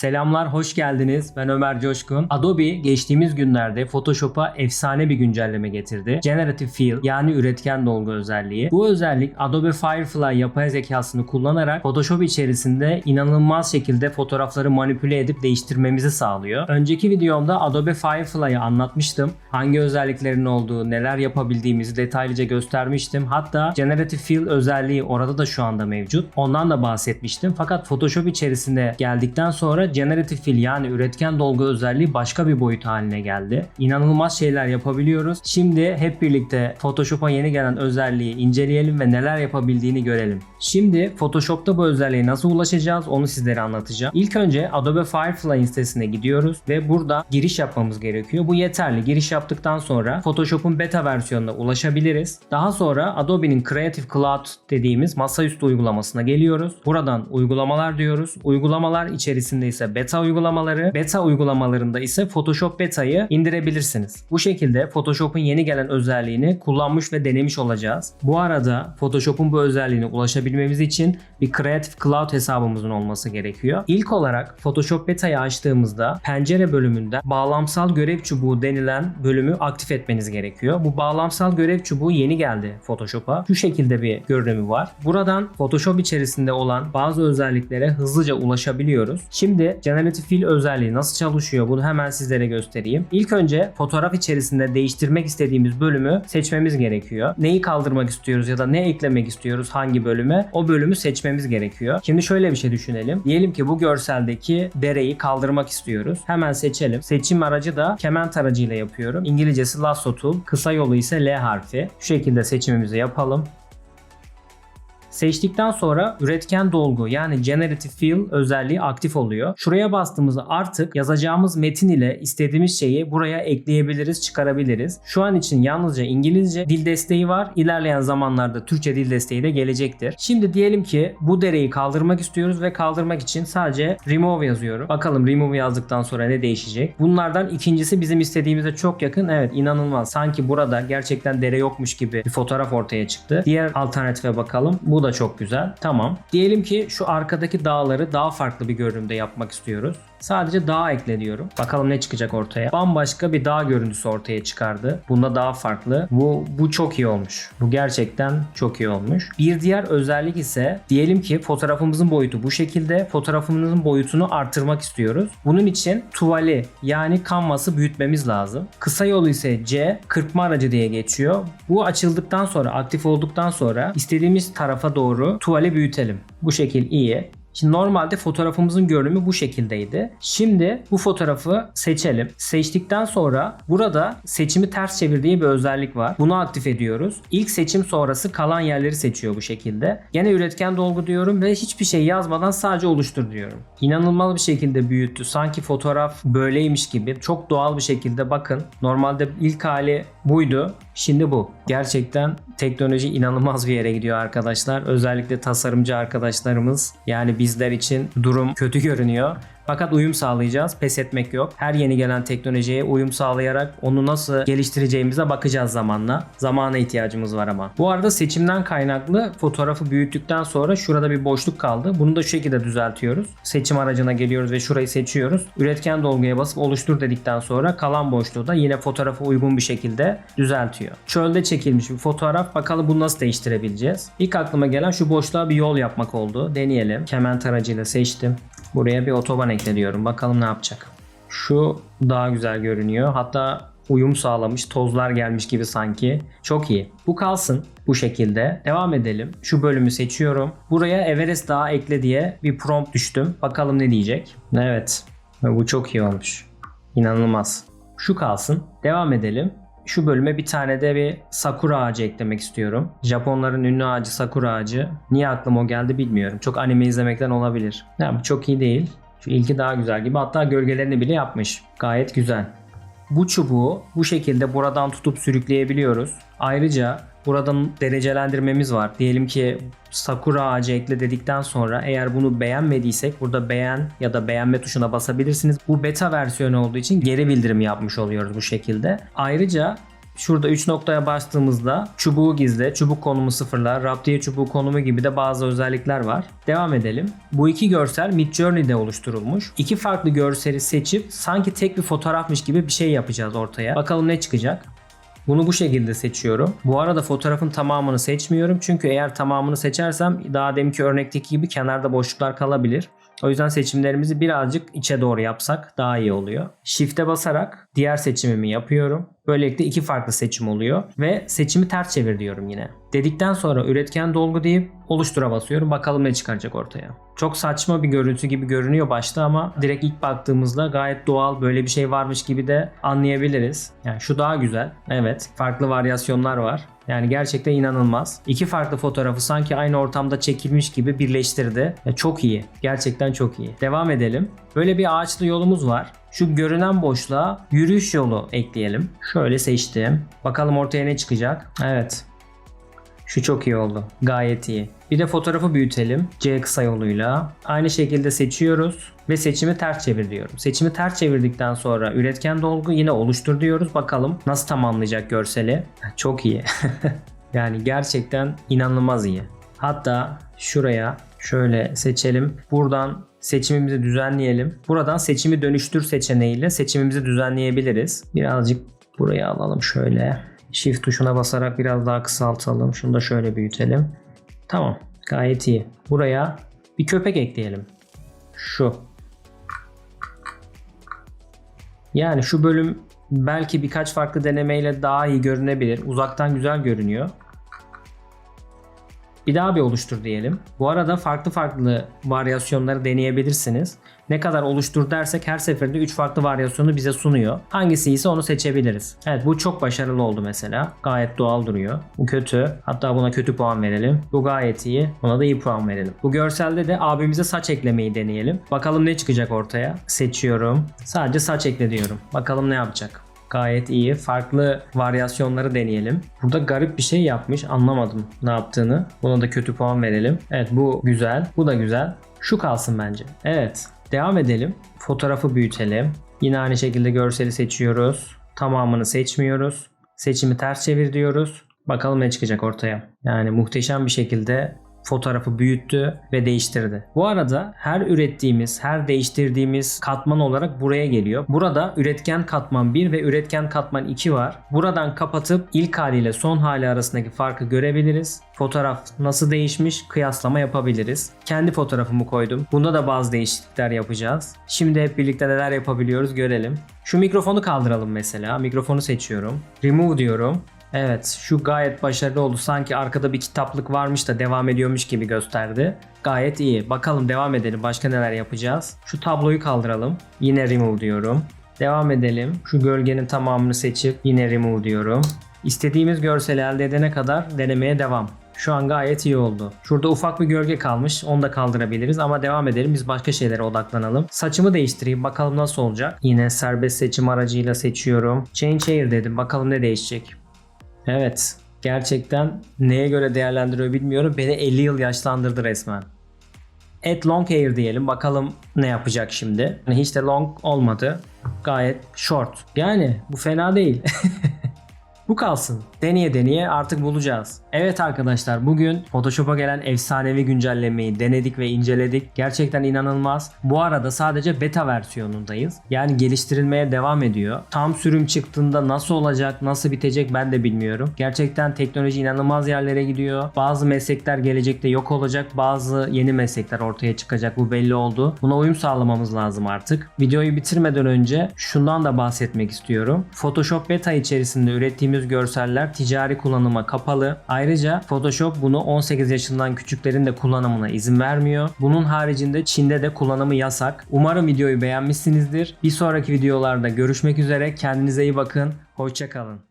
Selamlar, hoş geldiniz. Ben Ömer Coşkun. Adobe geçtiğimiz günlerde Photoshop'a efsane bir güncelleme getirdi. Generative Fill yani üretken dolgu özelliği. Bu özellik Adobe Firefly yapay zekasını kullanarak Photoshop içerisinde inanılmaz şekilde fotoğrafları manipüle edip değiştirmemizi sağlıyor. Önceki videomda Adobe Firefly'ı anlatmıştım. Hangi özelliklerin olduğu, neler yapabildiğimizi detaylıca göstermiştim. Hatta Generative Fill özelliği orada da şu anda mevcut. Ondan da bahsetmiştim. Fakat Photoshop içerisinde geldikten sonra Generative Fill yani üretken dolgu özelliği başka bir boyut haline geldi. İnanılmaz şeyler yapabiliyoruz. Şimdi hep birlikte Photoshop'a yeni gelen özelliği inceleyelim ve neler yapabildiğini görelim. Şimdi Photoshop'ta bu özelliğe nasıl ulaşacağız onu sizlere anlatacağım. İlk önce Adobe Firefly sitesine gidiyoruz ve burada giriş yapmamız gerekiyor. Bu yeterli. Giriş yaptıktan sonra Photoshop'un beta versiyonuna ulaşabiliriz. Daha sonra Adobe'nin Creative Cloud dediğimiz masaüstü uygulamasına geliyoruz. Buradan uygulamalar diyoruz. Uygulamalar içerisinde ise beta uygulamaları, beta uygulamalarında ise Photoshop beta'yı indirebilirsiniz. Bu şekilde Photoshop'un yeni gelen özelliğini kullanmış ve denemiş olacağız. Bu arada Photoshop'un bu özelliğine ulaşabilmemiz için bir Creative Cloud hesabımızın olması gerekiyor. İlk olarak Photoshop beta'yı açtığımızda pencere bölümünde bağlamsal görev çubuğu denilen bölümü aktif etmeniz gerekiyor. Bu bağlamsal görev çubuğu yeni geldi Photoshop'a. Şu şekilde bir görünümü var. Buradan Photoshop içerisinde olan bazı özelliklere hızlıca ulaşabiliyoruz. Şimdi Generative Fill özelliği nasıl çalışıyor bunu hemen sizlere göstereyim. İlk önce fotoğraf içerisinde değiştirmek istediğimiz bölümü seçmemiz gerekiyor. Neyi kaldırmak istiyoruz ya da ne eklemek istiyoruz hangi bölüme o bölümü seçmemiz gerekiyor. Şimdi şöyle bir şey düşünelim. Diyelim ki bu görseldeki dereyi kaldırmak istiyoruz. Hemen seçelim. Seçim aracı da kement aracıyla yapıyorum. İngilizcesi lasso tool, kısa yolu ise L harfi. Şu şekilde seçimimizi yapalım. Seçtikten sonra üretken dolgu yani generative fill özelliği aktif oluyor. Şuraya bastığımızda artık yazacağımız metin ile istediğimiz şeyi buraya ekleyebiliriz, çıkarabiliriz. Şu an için yalnızca İngilizce dil desteği var. İlerleyen zamanlarda Türkçe dil desteği de gelecektir. Şimdi diyelim ki bu dereyi kaldırmak istiyoruz ve kaldırmak için sadece remove yazıyorum. Bakalım remove yazdıktan sonra ne değişecek? Bunlardan ikincisi bizim istediğimize çok yakın. Evet inanılmaz. Sanki burada gerçekten dere yokmuş gibi bir fotoğraf ortaya çıktı. Diğer alternatife bakalım. Bu da çok güzel. Tamam. Diyelim ki şu arkadaki dağları daha farklı bir görünümde yapmak istiyoruz. Sadece dağ ekle diyorum. Bakalım ne çıkacak ortaya. Bambaşka bir dağ görüntüsü ortaya çıkardı. Bunda daha farklı. Bu, bu çok iyi olmuş. Bu gerçekten çok iyi olmuş. Bir diğer özellik ise diyelim ki fotoğrafımızın boyutu bu şekilde. Fotoğrafımızın boyutunu artırmak istiyoruz. Bunun için tuvali yani kanvası büyütmemiz lazım. Kısa yolu ise C kırpma aracı diye geçiyor. Bu açıldıktan sonra aktif olduktan sonra istediğimiz tarafa doğru tuvali büyütelim. Bu şekil iyi. Şimdi normalde fotoğrafımızın görünümü bu şekildeydi. Şimdi bu fotoğrafı seçelim. Seçtikten sonra burada seçimi ters çevir diye bir özellik var. Bunu aktif ediyoruz. İlk seçim sonrası kalan yerleri seçiyor bu şekilde. Gene üretken dolgu diyorum ve hiçbir şey yazmadan sadece oluştur diyorum. İnanılmaz bir şekilde büyüttü. Sanki fotoğraf böyleymiş gibi. Çok doğal bir şekilde bakın. Normalde ilk hali buydu. Şimdi bu. Gerçekten teknoloji inanılmaz bir yere gidiyor arkadaşlar. Özellikle tasarımcı arkadaşlarımız yani bizler için durum kötü görünüyor. Fakat uyum sağlayacağız. Pes etmek yok. Her yeni gelen teknolojiye uyum sağlayarak onu nasıl geliştireceğimize bakacağız zamanla. Zamana ihtiyacımız var ama. Bu arada seçimden kaynaklı fotoğrafı büyüttükten sonra şurada bir boşluk kaldı. Bunu da şu şekilde düzeltiyoruz. Seçim aracına geliyoruz ve şurayı seçiyoruz. Üretken dolguya basıp oluştur dedikten sonra kalan boşluğu da yine fotoğrafa uygun bir şekilde düzeltiyor. Çölde çekilmiş bir fotoğraf. Bakalım bunu nasıl değiştirebileceğiz. İlk aklıma gelen şu boşluğa bir yol yapmak oldu. Deneyelim. Kement aracıyla seçtim. Buraya bir otoban ekle diyorum. Bakalım ne yapacak. Şu daha güzel görünüyor. Hatta uyum sağlamış, tozlar gelmiş gibi sanki. Çok iyi. Bu kalsın bu şekilde. Devam edelim. Şu bölümü seçiyorum. Buraya Everest Dağı ekle diye bir prompt düştüm. Bakalım ne diyecek. Evet. Bu çok iyi olmuş. İnanılmaz. Şu kalsın. Devam edelim. Şu bölüme bir tane de bir sakura ağacı eklemek istiyorum. Japonların ünlü ağacı sakura ağacı. Niye aklıma o geldi bilmiyorum. Çok anime izlemekten olabilir. Ya bu çok iyi değil. Şu ilki daha güzel gibi. Hatta gölgelerini bile yapmış. Gayet güzel. Bu çubuğu bu şekilde buradan tutup sürükleyebiliyoruz. Ayrıca buradan derecelendirmemiz var. Diyelim ki Sakura ağacı ekle dedikten sonra eğer bunu beğenmediysek burada beğen ya da beğenme tuşuna basabilirsiniz. Bu beta versiyonu olduğu için geri bildirim yapmış oluyoruz bu şekilde. Ayrıca Şurada 3 noktaya bastığımızda çubuğu gizle, çubuk konumu sıfırla, raptiye çubuğu konumu gibi de bazı özellikler var. Devam edelim. Bu iki görsel Midjourney'de oluşturulmuş. İki farklı görseli seçip sanki tek bir fotoğrafmış gibi bir şey yapacağız ortaya. Bakalım ne çıkacak. Bunu bu şekilde seçiyorum. Bu arada fotoğrafın tamamını seçmiyorum. Çünkü eğer tamamını seçersem daha deminki örnekteki gibi kenarda boşluklar kalabilir. O yüzden seçimlerimizi birazcık içe doğru yapsak daha iyi oluyor. Shift'e basarak diğer seçimimi yapıyorum. Böylelikle iki farklı seçim oluyor ve seçimi ters çevir diyorum yine. Dedikten sonra üretken dolgu deyip oluştura basıyorum. Bakalım ne çıkaracak ortaya. Çok saçma bir görüntü gibi görünüyor başta ama direkt ilk baktığımızda gayet doğal böyle bir şey varmış gibi de anlayabiliriz. Yani şu daha güzel. Evet farklı varyasyonlar var. Yani gerçekten inanılmaz. İki farklı fotoğrafı sanki aynı ortamda çekilmiş gibi birleştirdi. Ya çok iyi. Gerçekten çok iyi. Devam edelim. Böyle bir ağaçlı yolumuz var. Şu görünen boşluğa yürüyüş yolu ekleyelim. Şöyle seçtim. Bakalım ortaya ne çıkacak. Evet. Şu çok iyi oldu. Gayet iyi. Bir de fotoğrafı büyütelim. C kısa yoluyla. Aynı şekilde seçiyoruz ve seçimi ters çevir diyorum. Seçimi ters çevirdikten sonra üretken dolgu yine oluştur diyoruz. Bakalım nasıl tamamlayacak görseli. Çok iyi. yani gerçekten inanılmaz iyi. Hatta şuraya şöyle seçelim. Buradan seçimimizi düzenleyelim. Buradan seçimi dönüştür seçeneğiyle seçimimizi düzenleyebiliriz. Birazcık buraya alalım şöyle. Shift tuşuna basarak biraz daha kısaltalım. Şunu da şöyle büyütelim. Tamam. Gayet iyi. Buraya bir köpek ekleyelim. Şu. Yani şu bölüm belki birkaç farklı denemeyle daha iyi görünebilir. Uzaktan güzel görünüyor. Bir daha bir oluştur diyelim. Bu arada farklı farklı varyasyonları deneyebilirsiniz. Ne kadar oluştur dersek her seferinde 3 farklı varyasyonu bize sunuyor. Hangisi ise onu seçebiliriz. Evet bu çok başarılı oldu mesela. Gayet doğal duruyor. Bu kötü. Hatta buna kötü puan verelim. Bu gayet iyi. Buna da iyi puan verelim. Bu görselde de abimize saç eklemeyi deneyelim. Bakalım ne çıkacak ortaya. Seçiyorum. Sadece saç ekle diyorum. Bakalım ne yapacak. Gayet iyi. Farklı varyasyonları deneyelim. Burada garip bir şey yapmış. Anlamadım ne yaptığını. Buna da kötü puan verelim. Evet bu güzel. Bu da güzel. Şu kalsın bence. Evet. Devam edelim. Fotoğrafı büyütelim. Yine aynı şekilde görseli seçiyoruz. Tamamını seçmiyoruz. Seçimi ters çevir diyoruz. Bakalım ne çıkacak ortaya. Yani muhteşem bir şekilde fotoğrafı büyüttü ve değiştirdi. Bu arada her ürettiğimiz, her değiştirdiğimiz katman olarak buraya geliyor. Burada üretken katman 1 ve üretken katman 2 var. Buradan kapatıp ilk haliyle son hali arasındaki farkı görebiliriz. Fotoğraf nasıl değişmiş kıyaslama yapabiliriz. Kendi fotoğrafımı koydum. Bunda da bazı değişiklikler yapacağız. Şimdi hep birlikte neler yapabiliyoruz görelim. Şu mikrofonu kaldıralım mesela. Mikrofonu seçiyorum. Remove diyorum. Evet şu gayet başarılı oldu. Sanki arkada bir kitaplık varmış da devam ediyormuş gibi gösterdi. Gayet iyi. Bakalım devam edelim. Başka neler yapacağız? Şu tabloyu kaldıralım. Yine remove diyorum. Devam edelim. Şu gölgenin tamamını seçip yine remove diyorum. İstediğimiz görseli elde edene kadar denemeye devam. Şu an gayet iyi oldu. Şurada ufak bir gölge kalmış. Onu da kaldırabiliriz ama devam edelim. Biz başka şeylere odaklanalım. Saçımı değiştireyim. Bakalım nasıl olacak. Yine serbest seçim aracıyla seçiyorum. Change hair dedim. Bakalım ne değişecek. Evet. Gerçekten neye göre değerlendiriyor bilmiyorum. Beni 50 yıl yaşlandırdı resmen. At long hair diyelim. Bakalım ne yapacak şimdi. Yani hiç de long olmadı. Gayet short. Yani bu fena değil. Bu kalsın. Deneye deneye artık bulacağız. Evet arkadaşlar bugün Photoshop'a gelen efsanevi güncellemeyi denedik ve inceledik. Gerçekten inanılmaz. Bu arada sadece beta versiyonundayız. Yani geliştirilmeye devam ediyor. Tam sürüm çıktığında nasıl olacak, nasıl bitecek ben de bilmiyorum. Gerçekten teknoloji inanılmaz yerlere gidiyor. Bazı meslekler gelecekte yok olacak. Bazı yeni meslekler ortaya çıkacak. Bu belli oldu. Buna uyum sağlamamız lazım artık. Videoyu bitirmeden önce şundan da bahsetmek istiyorum. Photoshop beta içerisinde ürettiğimiz görseller ticari kullanıma kapalı. Ayrıca Photoshop bunu 18 yaşından küçüklerin de kullanımına izin vermiyor. Bunun haricinde Çin'de de kullanımı yasak. Umarım videoyu beğenmişsinizdir. Bir sonraki videolarda görüşmek üzere. Kendinize iyi bakın. Hoşçakalın.